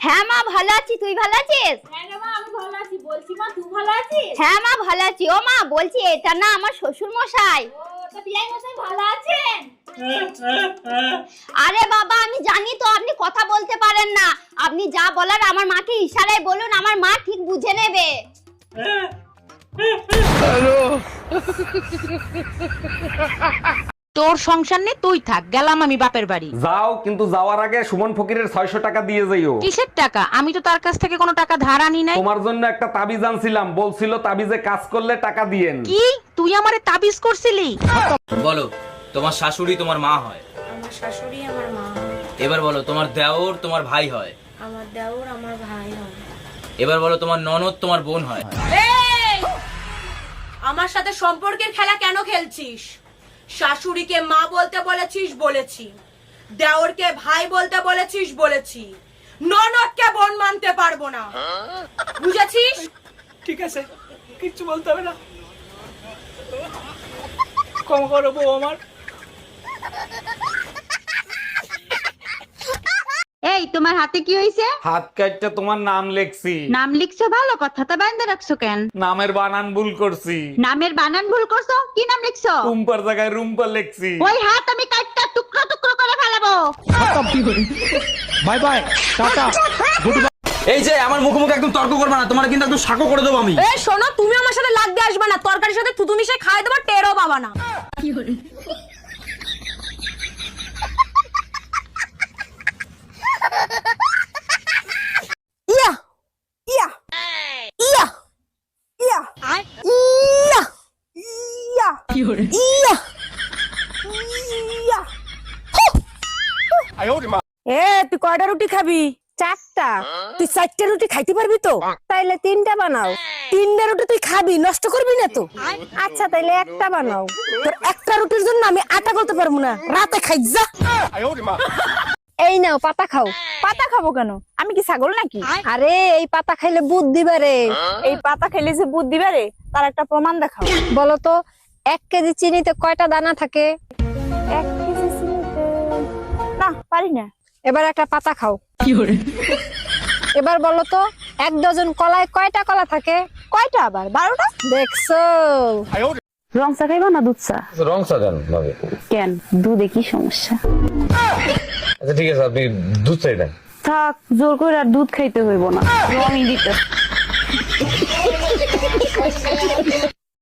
হ্যাঁ মা ভালো আছি। তুই ভালো আছিস? হ্যাঁ মা আমি ভালো আছি। বলছি মা তুই ভালো আছিস? হ্যাঁ মা ভালো আছি। ও মা বলছি এটা না আমার শ্বশুর মশাই। ও তো বিয়াই মশাই ভালো আছেন? আরে বাবা আমি জানি তো আপনি কথা বলতে পারেন না। আপনি যা বলার আমার মাকে ইশারায় বলুন আমার মা ঠিক বুঝে নেবে। তোর সংসার নেই তুই থাক গেলাম আমি বাপের বাড়ি। যাও কিন্তু যাওয়ার আগে সুমন ফকিরের ছয়শো টাকা দিয়ে যাইও কিসের টাকা? আমি তো তার কাছ থেকে কোনো টাকা ধার আনি নাই। তোমার জন্য একটা তাবিজ আনছিলাম বলছিল তাবিজে কাজ করলে টাকা দিয়েন। কি? তুই আমারে তাবিজ করছিলি? বলো তোমার শাশুড়ি তোমার মা হয়? আমার শাশুড়ি আমার মা এবার বলো তোমার দেওর তোমার ভাই হয়? আমার দেওর আমার ভাই হয়। এবার বলো তোমার ননদ তোমার বোন হয়? আমার সাথে সম্পর্কের খেলা কেন খেলছিস? শাশুড়িকে মা বলতে বলেছিস বলেছি। দেওরকে ভাই বলতে বলেছিস বলেছি। ননদকে বোন মানতে পারব না। বুঝেছিস? ঠিক আছে, কিচ্ছু বলতে হবে না। কম করব আমার। এই তোমার হাতে কি হইছে? হাত কাটটা তোমার নাম লেখছি। নাম লিখছো ভালো কথা তা বাইন্দা রাখছো কেন? নামের বানান ভুল করছি। নামের বানান ভুল করছ? কি নাম লিখছো? রুম্পার জায়গায় রুম্পা লেখছি। ওই হাত আমি কাটটা টুকরো টুকরো করে ফেলাবো। বাই বাই টাটা গুড এই যে আমার মুখোমুখি একদম তর্ক করবে না তোমার কিন্তু একদম সাকো করে দেবো আমি। এ শোনো তুমি আমার সাথে লাগতে আসবে না তরকারির সাথে থুতু মিশে খাই দেবো টেরও পাবা না। ইয়া এ তুই কয়টা রুটি খাবি? চারটা। তুই চারটা রুটি খাইতে পারবি তো? তাইলে তিনটা বানাও। তিনটা রুটি তুই খাবি নষ্ট করবি না তো? আচ্ছা তাইলে একটা বানাও। তোর একটা রুটির জন্য আমি আটা করতে পারব না। রাতে খাই যা। এই নাও পাতা খাও। পাতা খাব কেন? আমি কি ছাগল নাকি? আরে এই পাতা খাইলে বুদ্ধি বাড়ে। এই পাতা খেলে যে বুদ্ধি বাড়ে তার একটা প্রমাণ দেখাও। বলো তো এক কেজি চিনিতে কয়টা দানা থাকে? এক কেজি চিনিতে না পারি না। এবার একটা পাতা খাও। এবার বলো তো এক ডজন কলায় কয়টা কলা থাকে? কয়টা আবার? বারোটা? দেখছ। রং চা খাইবা না দুধ চা? রং সাজান ভাবে। কেন? দুধে কি সমস্যা? আচ্ছা ঠিক আছে আপনি দুধ চাই দেন। থাক জোর করে আর দুধ খাইতে হইব না। রঙই দিতে।